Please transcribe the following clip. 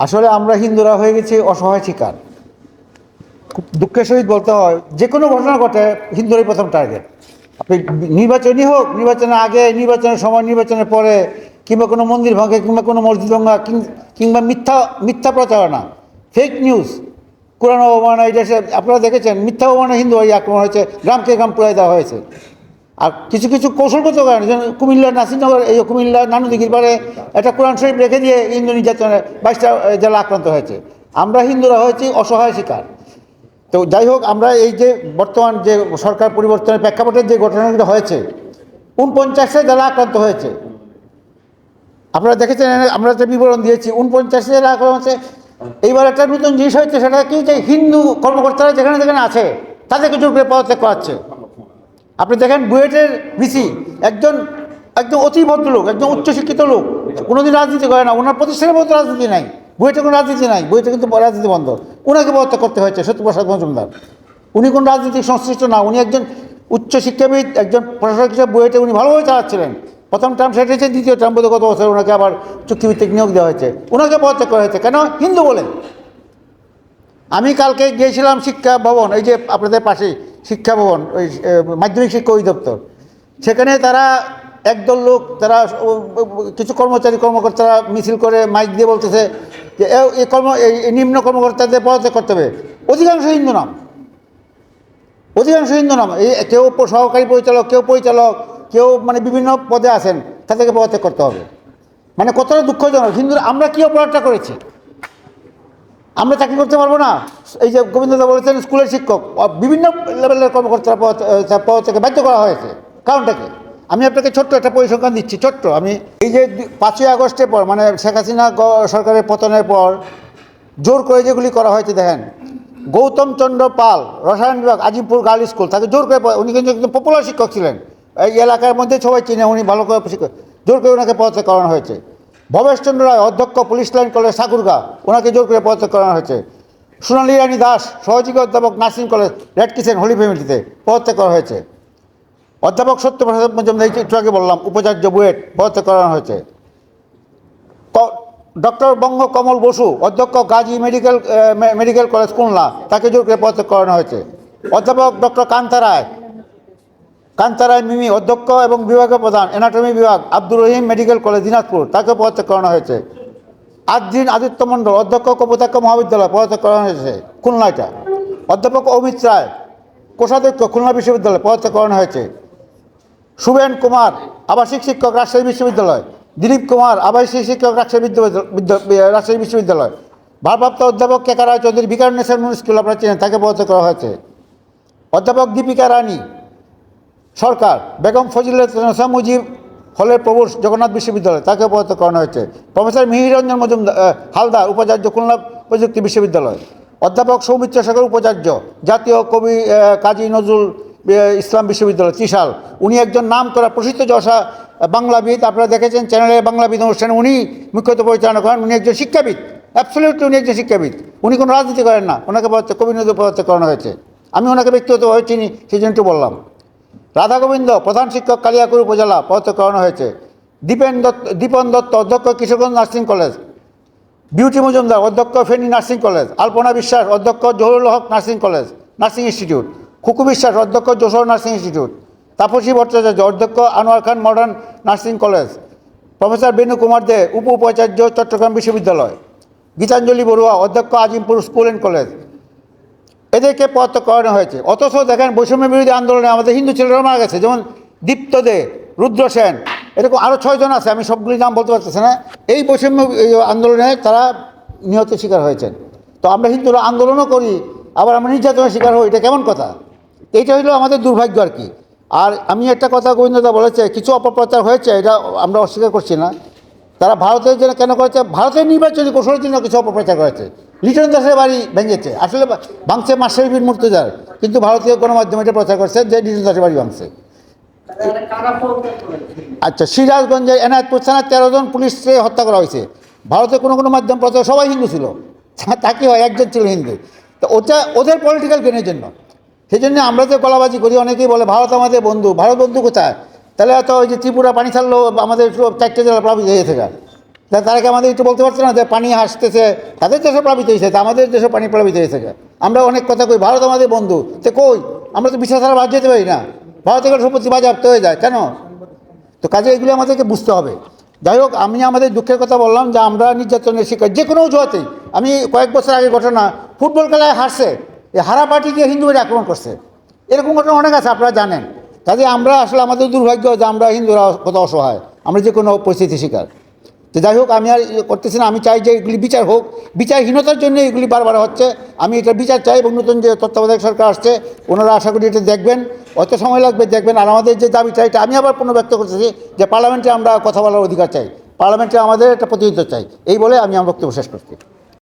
আসলে আমরা হিন্দুরা হয়ে গেছি অসহায় শিকার। দুঃখের সহিত বলতে হয় যে কোনো ঘটনা ঘটে, হিন্দুরাই প্রথম টার্গেট আপনি নির্বাচনই হোক, নির্বাচনের আগে, নির্বাচনের সময়, নির্বাচনের পরে, কিংবা কোনো মন্দির ভাঙে, কিংবা কোনো মসজিদ ভাঙা কিংবা মিথ্যা মিথ্যা প্রচারণা ফেক নিউজ কোরআন অবমাননা এটা আপনারা দেখেছেন, মিথ্যা অবমাননা হিন্দু আক্রমণ হয়েছে, গ্রামকে গ্রাম পুরাই দেওয়া হয়েছে। আর কিছু কিছু কৌশলগত কারণে যেমন কুমিল্লা নাসিরনগর, এই কুমিল্লা নানুদিঘির পারে একটা কোরআন শরীফ রেখে দিয়ে হিন্দু নির্যাতনে বাইশটা জেলা আক্রান্ত হয়েছে। আমরা হিন্দুরা হয়েছি অসহায় শিকার। তো যাই হোক, আমরা এই যে বর্তমান যে সরকার পরিবর্তনের প্রেক্ষাপটের যে ঘটনাগুলো হয়েছে উনপঞ্চাশটা জেলা আক্রান্ত হয়েছে, আপনারা দেখেছেন, আমরা একটা বিবরণ দিয়েছি উনপঞ্চাশে জেলা আক্রান্ত হয়েছে, এইবার একটা নতুন জিনিস হয়েছে, সেটা কি যে হিন্দু কর্মকর্তারা যেখানে যেখানে আছে, তাদেরকে জোর করে পদত্যাগ করাচ্ছে। আপনি দেখেন বুয়েটের ভিসি, একজন একজন অতি ভদ্রলোক, একজন উচ্চশিক্ষিত লোক। কোনোদিন রাজনীতি করে না, ওনার প্রতিষ্ঠানের মতো রাজনীতি নাই। বুয়েটে কোনো রাজনীতি নাই, বুয়েটে কিন্তু রাজনীতি বন্ধ। ওনাকে পদত্যাগ করতে হয়েছে সত্যপ্রসাদ মজুমদার। উনি কোনো রাজনীতিক সংশ্লিষ্ট না, উনি একজন উচ্চশিক্ষাবিদ, একজন প্রশাসক হিসেবে বুয়েটে উনি ভালোভাবে চালাচ্ছিলেন। প্রথম টার্ম সেটা হয়েছে দ্বিতীয় টার্ম বোধ গত বছর ওনাকে আবার চুক্তিভিত্তিক নিয়োগ দেওয়া হয়েছে। ওনাকে পদত্যাগ করা হয়েছে। কেন? হিন্দু বলে। আমি কালকে গিয়েছিলাম শিক্ষা ভবন, এই যে আপনাদের পাশেই শিক্ষা ভবন ওই মাধ্যমিক শিক্ষা অধিদপ্তর। সেখানে তারা একদল লোক, তারা কিছু কর্মচারী, কর্মকর্তারা মিছিল করে মাইক দিয়ে বলতেছে যে এই কর্ম এই নিম্ন কর্মকর্তাদের পদত্যাগ করতে হবে। অধিকাংশ হিন্দু নাম। অধিকাংশ হিন্দু নাম। এই, কেউ সহকারী পরিচালক, কেউ পরিচালক, কেউ মানে বিভিন্ন পদে আছেন, তাদেরকে পদত্যাগ করতে হবে। মানে কতটা দুঃখজনক। হিন্দুরা, আমরা কী অপরাধটা করেছি? আমরা চাকরি করতে পারব না। এই যে গোবিন্দদা বলেছেন, স্কুলের শিক্ষক। বিভিন্ন লেভেলের কর্মকর্তারা পদ থেকে বাধ্য করা হয়েছে। কারণটা কি আমি আপনাকে ছোট্ট একটা পরিসংখ্যান দিচ্ছি, ছোট্ট। আমি এই যে পাঁচই আগস্টের পর মানে শেখ হাসিনা সরকারের পতনের পর, জোর করে যেগুলি করা হয়েছে, দেখেন, গৌতম চন্দ্র পাল, রসায়ন বিভাগ, আজিমপুর গার্ল স্কুল, তাকে জোর করে উনি কিন্তু একজন পপুলার শিক্ষক ছিলেন। এই এলাকার মধ্যে সবাই চিনে, উনি ভালো করে শিক্ষক, জোর করে ওনাকে পদত্যাগ করানো হয়েছে। ভবেশচন্দ্র রায় অধ্যক্ষ পুলিশ লাইন কলেজ ঠাকুরগা ওনাকে জোর করে পদত্যাগ করানো হয়েছে। সোনালী রানী দাস, সহযোগী অধ্যাপক nursing college, red kitchen holy ফ্যামিলিতে পদত্যাগ করা হয়েছে। অধ্যাপক সত্যপ্রসাদ মজুমদার একটু আগে বললাম, উপাচার্য বুয়েট পদত্যাগ করানো হয়েছে। ডক্টর বঙ্গ কমল বসু, অধ্যক্ষ Gazi medical medical college Khulna তাকে জোর করে পদত্যাগ করানো হয়েছে। অধ্যাপক ডক্টর কান্তা রায় কান্তা রায় মিমি অধ্যক্ষ এবং বিভাগের প্রধান, এনাটমি বিভাগ, আব্দুর রহিম মেডিকেল কলেজ, দিনাজপুর। তাকে পদত্যাগ করানো হয়েছে। আদ্রিন আদিত্য মণ্ডল অধ্যক্ষ কপোতাক্ষ মহাবিদ্যালয় পদত্যাগ করানো হয়েছে। খুলনা এটা অধ্যাপক অমিত রায়, কোষাধ্যক্ষ, খুলনা বিশ্ববিদ্যালয় পদত্যাগ করানো হয়েছে। সুবেন কুমার, আবাসিক শিক্ষক, রাজশাহী বিশ্ববিদ্যালয়। দিলীপ কুমার, আবাসিক শিক্ষক, রাজশাহী বিদ্যা- বিদ্যা- রাজশাহী বিশ্ববিদ্যালয়। ভারপ্রাপ্ত অধ্যাপক কেকা রায় চৌধুরী বিকার ন্যাশনাল স্কুল আপনারা চেনেন, তাকে পদত্যাগ করা হয়েছে। অধ্যাপক দীপিকা রানী সরকার, বেগম ফজিলতা মুজিব হলের প্রভু জগন্নাথ বিশ্ববিদ্যালয়, তাকে পদত্যাগ করানো হয়েছে। প্রফেসর মিহিরঞ্জন মজুমদার হালদার, উপাচার্য খুলনা প্রযুক্তি বিশ্ববিদ্যালয়। অধ্যাপক সৌমিত্র শেখর উপাচার্য জাতীয় কবি কাজী নজরুল ইসলাম বিশ্ববিদ্যালয় ত্রিশাল উনি একজন নাম করা প্রসিদ্ধ যশা বাংলাবিদ আপনারা দেখেছেন চ্যানেলে বাংলাবিদ অনুষ্ঠানে উনি মুখ্যত পরিচালনা করেন। উনি একজন শিক্ষাবিদ অ্যাবসলিউটলি উনি একজন শিক্ষাবিদ। উনি কোনো রাজনীতি করেন না। ওনাকে পদত্যাগ কবি নজরুল পদত্যাগ করানো হয়েছে। আমি ওনাকে ব্যক্তিগতভাবে চিনি, সেই জন্য একটু বললাম। রাধা গোবিন্দ, প্রধান শিক্ষক কালিয়াকুর উপজেলা পদত্যাগ করানো হয়েছে। দীপেন দত্ত, দীপন দত্ত, অধ্যক্ষ কিশোরগঞ্জ নার্সিং কলেজ। বিউটি মজুমদার, অধ্যক্ষ ফেনী নার্সিং কলেজ। আলপনা বিশ্বাস, অধ্যক্ষ Zahurul Haque nursing college, nursing institute. Khuku Biswas, অধ্যক্ষ যশোর নার্সিং ইনস্টিটিউট। তাপসী ভট্টাচার্য, অধ্যক্ষ Anwar Khan modern nursing college. Professor Benu Kumar Dey উপ উপাচার্য চট্টগ্রাম বিশ্ববিদ্যালয়। গীতাঞ্জলি বড়ুয়া, অধ্যক্ষ আজিমপুর স্কুল অ্যান্ড কলেজ। এদেরকে পদত্যাগ করানো হয়েছে। অথচ দেখেন বৈষম্য বিরোধী আন্দোলনে আমাদের হিন্দু ছেলেরা মারা গেছে। যেমন দীপ্ত দে, রুদ্র সেন, এরকম আরও ছয়জন আছে, আমি সবগুলি নাম বলতে পারতেছি না। এই বৈষম্য আন্দোলনে তারা নিহত শিকার হয়েছেন। তো আমরা হিন্দুরা আন্দোলনও করি, আবার আমরা নির্যাতনের শিকার হই, এটা কেমন কথা? এইটা হলো আমাদের দুর্ভাগ্য আর কি। আর আমি একটা কথা গোবিন্দদা বলেছে, কিছু অপপ্রচার হয়েছে, এটা আমরা অস্বীকার করছি না। তারা ভারতের জন্য কেন করেছে? ভারতের নির্বাচনী কৌশলের জন্য কিছু অপপ্রচার করেছে। লিটন দাসের বাড়ি ভেঙেছে। আসলে ভাঙছে মাসের বীর মুর্তজার। কিন্তু ভারতীয় গণমাধ্যমে এটা প্রচার করছে যে লিটন দাসের বাড়ি ভাঙছে। আচ্ছা সিরাজগঞ্জে এনায়তপুর থানার তেরো জন পুলিশকে হত্যা করা হয়েছে। ভারতের কোনো কোনো মাধ্যম প্রচার সবাই হিন্দু ছিল। তা- তা হয়? একজন ছিল হিন্দু। তো ওটা ওদের পলিটিক্যাল গেনের জন্য। সেই জন্য আমরা যে গলাবাজি করি, অনেকেই বলে, ভারত আমাদের বন্ধু। ভারত বন্ধু কোথায়? তাহলে হয়তো ওই যে ত্রিপুরা পানি ছাড়লো, আমাদের চারটে জেলা প্লাবিত হয়ে থেকে তা তারা কি আমাদের একটু বলতে পারছে না যে পানি আসতেছে? তাদের দেশে প্লাবিত হয়েছে আমাদের দেশে পানি প্লাবিত হয়েছে আমরা অনেক কথা কই, ভারত আমাদের বন্ধু। তো কই? আমরা তো বিশ্বাস ছাড়া বাদ যেতে পারি না। ভারত থেকে সম্পত্তি বাজেয়াপ্ত হয়ে যায়, কেন? তো কাজে এগুলো আমাদেরকে বুঝতে হবে। যাই হোক, আমি আমাদের দুঃখের কথা বললাম যে আমরা নির্যাতনের শিকার, যে কোনো অজুহাতেই। আমি কয়েক বছর আগে ঘটনা, ফুটবল খেলায় হারছে, এই হারা পার্টি দিয়ে হিন্দুরা আক্রমণ করছে। এরকম ঘটনা অনেক আছে, আপনারা জানেন। কাজে আমরা আসলে আমাদের দুর্ভাগ্য যে আমরা হিন্দুরা কত অসহায়, আমরা যে কোনো পরিস্থিতি শিকার। তো যাই হোক, আমি আর ইয়ে করতেছি না, আমি চাই যে এগুলি বিচার হোক। বিচারহীনতার জন্য এগুলি বারবার হচ্ছে, আমি এটা বিচার চাই এবং নতুন যে তত্ত্বাবধায়ক সরকার আসছে, ওনারা আশা করি এটা দেখবেন। অত সময় লাগবে দেখবেন, আর আমাদের যে দাবিটা এটা আমি আবার পুনর্ব্যক্ত করতেছি যে পার্লামেন্টে আমরা কথা বলার অধিকার চাই। পার্লামেন্টে আমাদের একটা প্রতিনিধিত্ব চাই। এই বলে আমি আমার বক্তব্য শেষ করছি।